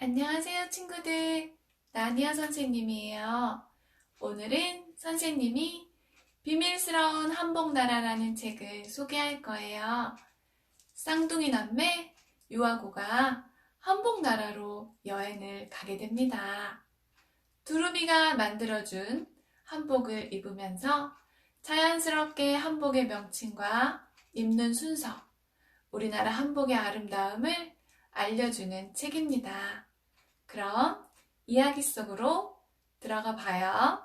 안녕하세요, 친구들. 나니아 선생님이에요. 오늘은 선생님이 비밀스러운 한복나라라는 책을 소개할 거예요. 쌍둥이 남매 유아고가 한복나라로 여행을 가게 됩니다. 두루미가 만들어준 한복을 입으면서 자연스럽게 한복의 명칭과 입는 순서, 우리나라 한복의 아름다움을 알려주는 책입니다. 그럼 이야기 속으로 들어가 봐요.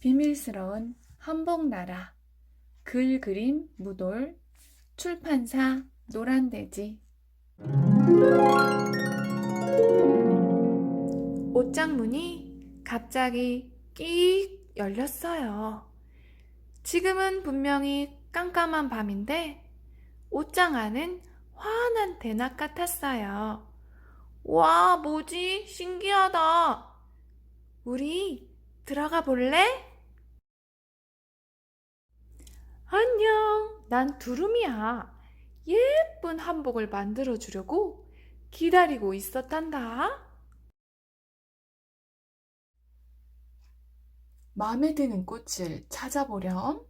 비밀스러운 한복나라 글 그림 무돌 출판사 노란돼지 옷장 문이 갑자기 끼익 열렸어요. 지금은 분명히 깜깜한 밤인데 옷장 안은 환한 대낮 같았어요. 와, 뭐지? 신기하다. 우리 들어가 볼래? 안녕. 난 두루미야. 예쁜 한복을 만들어 주려고 기다리고 있었단다. 마음에 드는 꽃을 찾아보렴.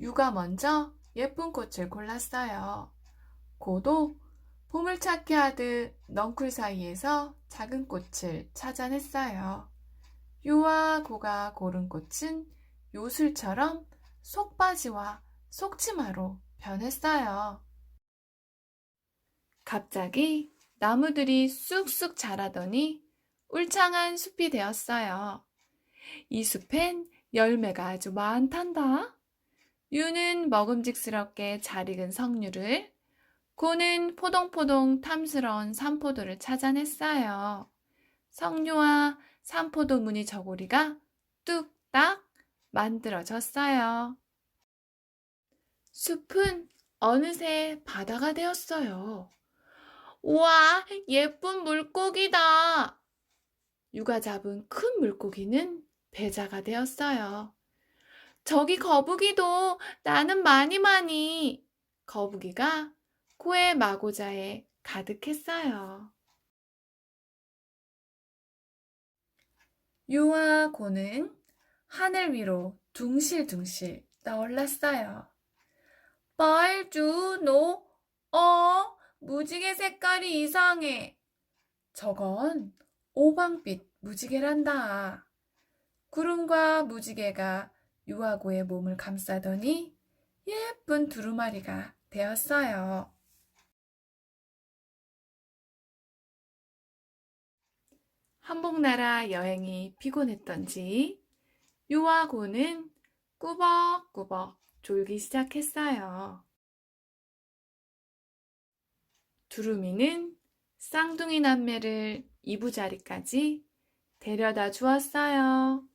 유가 먼저 예쁜 꽃을 골랐어요. 고도 보물찾기 하듯 넝쿨 사이에서 작은 꽃을 찾아냈어요. 유와 고가 고른 꽃은 요술처럼 속바지와 속치마로 변했어요. 갑자기 나무들이 쑥쑥 자라더니 울창한 숲이 되었어요. 이 숲엔 열매가 아주 많단다. 유는 먹음직스럽게 잘 익은 석류를, 고는 포동포동 탐스러운 산포도를 찾아냈어요. 석류와 산포도 무늬 저고리가 뚝딱 만들어졌어요. 숲은 어느새 바다가 되었어요. 우와, 예쁜 물고기다! 유가 잡은 큰 물고기는 배자가 되었어요. 저기 거북이도 나는 많이 많이. 거북이가 코의 마고자에 가득했어요. 유와 고는 하늘 위로 둥실둥실 떠올랐어요. 너, 어, 무지개 색깔이 이상해. 저건 오방빛 무지개란다. 구름과 무지개가 유아고의 몸을 감싸더니 예쁜 두루마리가 되었어요. 한복나라 여행이 피곤했던지 유아고는 꾸벅꾸벅 졸기 시작했어요. 두루미는 쌍둥이 남매를 이부자리까지 데려다 주었어요.